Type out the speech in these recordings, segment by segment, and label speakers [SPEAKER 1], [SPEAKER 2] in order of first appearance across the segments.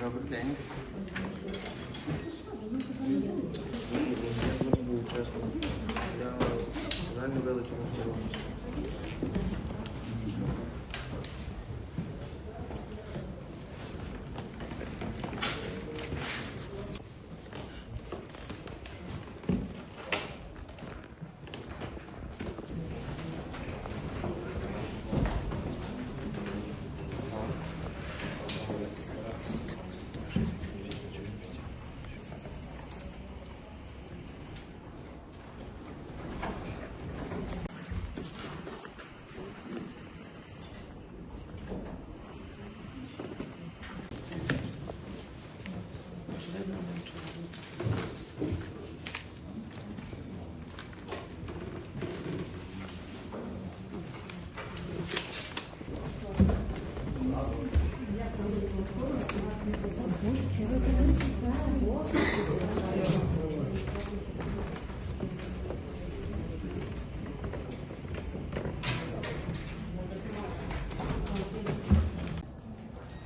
[SPEAKER 1] Robert Dennis.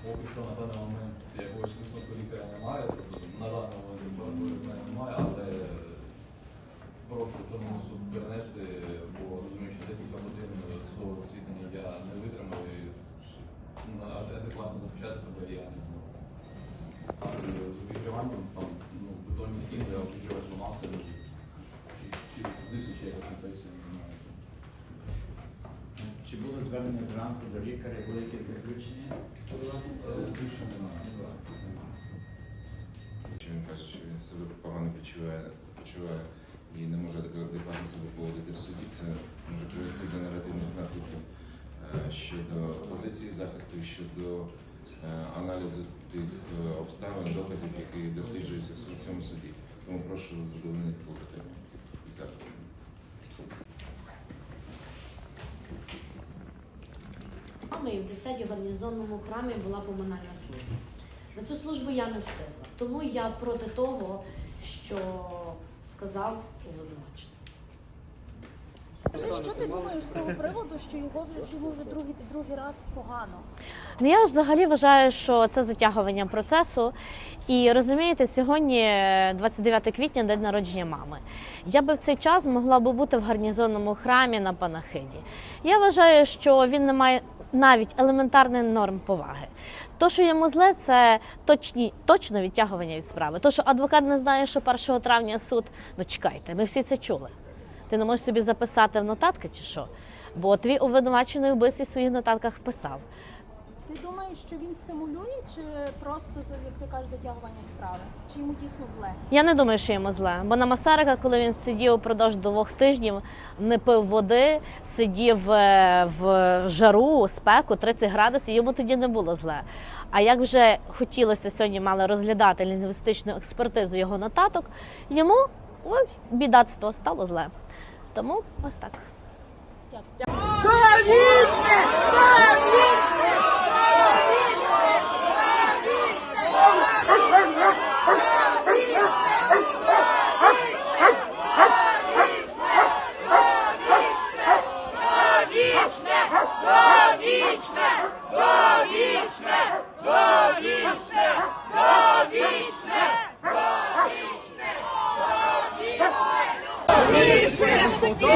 [SPEAKER 2] Поки що на обігрівач зламався, ну, чи, чи судився, чи якось інфекція, не знаю.
[SPEAKER 3] Чи було звернення зранку до лікаря, були якісь заключення?
[SPEAKER 2] У нас е, більше немає.
[SPEAKER 4] Чи він каже, що він себе погано почуває, почуває і не може адекватно себе поводити в суді, це може привести до негативних наслідків е, щодо позиції захисту щодо е, аналізу тих е, обставин, доказів, які досліджуються в цьому суді. Тому прошу задовольнити клопотання і захисту.
[SPEAKER 5] І в 10 гарнізонному храмі була поминальна служба. На цю службу я не встигла. Тому я проти того, що сказав обвинувачений.
[SPEAKER 6] Що ти думаєш з того приводу, що його йому вже другий другий раз погано?
[SPEAKER 5] Ну я взагалі вважаю, що це затягування процесу. І розумієте, сьогодні е, 29 квітня, день народження мами. Я би в цей час могла би бути в гарнізонному храмі на панахиді. Я вважаю, що він не має навіть елементарних норм поваги. То, що йому зле, це точні, точно відтягування від справи. То, що адвокат не знає, що 1 травня суд, ну чекайте, ми всі це чули. Ти не можеш собі записати в нотатки чи що? Бо твій обвинувачений вбивстві в своїх нотатках писав.
[SPEAKER 6] Ти думаєш, що він симулює, чи просто як ти кажеш, затягування справи? Чи йому дійсно зле?
[SPEAKER 5] Я не думаю, що йому зле. Бо на Масарика, коли він сидів упродовж двох тижнів, не пив води, сидів е, в жару, спеку 30 градусів, йому тоді не було зле. А як вже хотілося сьогодні, мали розглядати лінгвістичну експертизу його нотаток, йому ой, бідацтво стало зле. Тому ось так.
[SPEAKER 6] Дякую.
[SPEAKER 7] Шмарклі,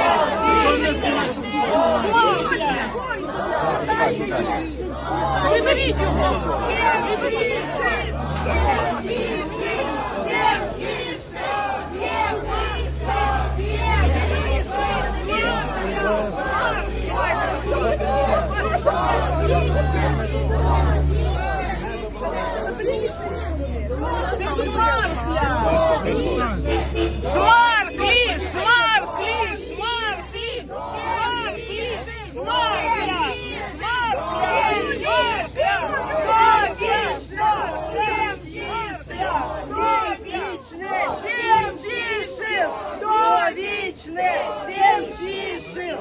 [SPEAKER 7] Довічне, сім чішин.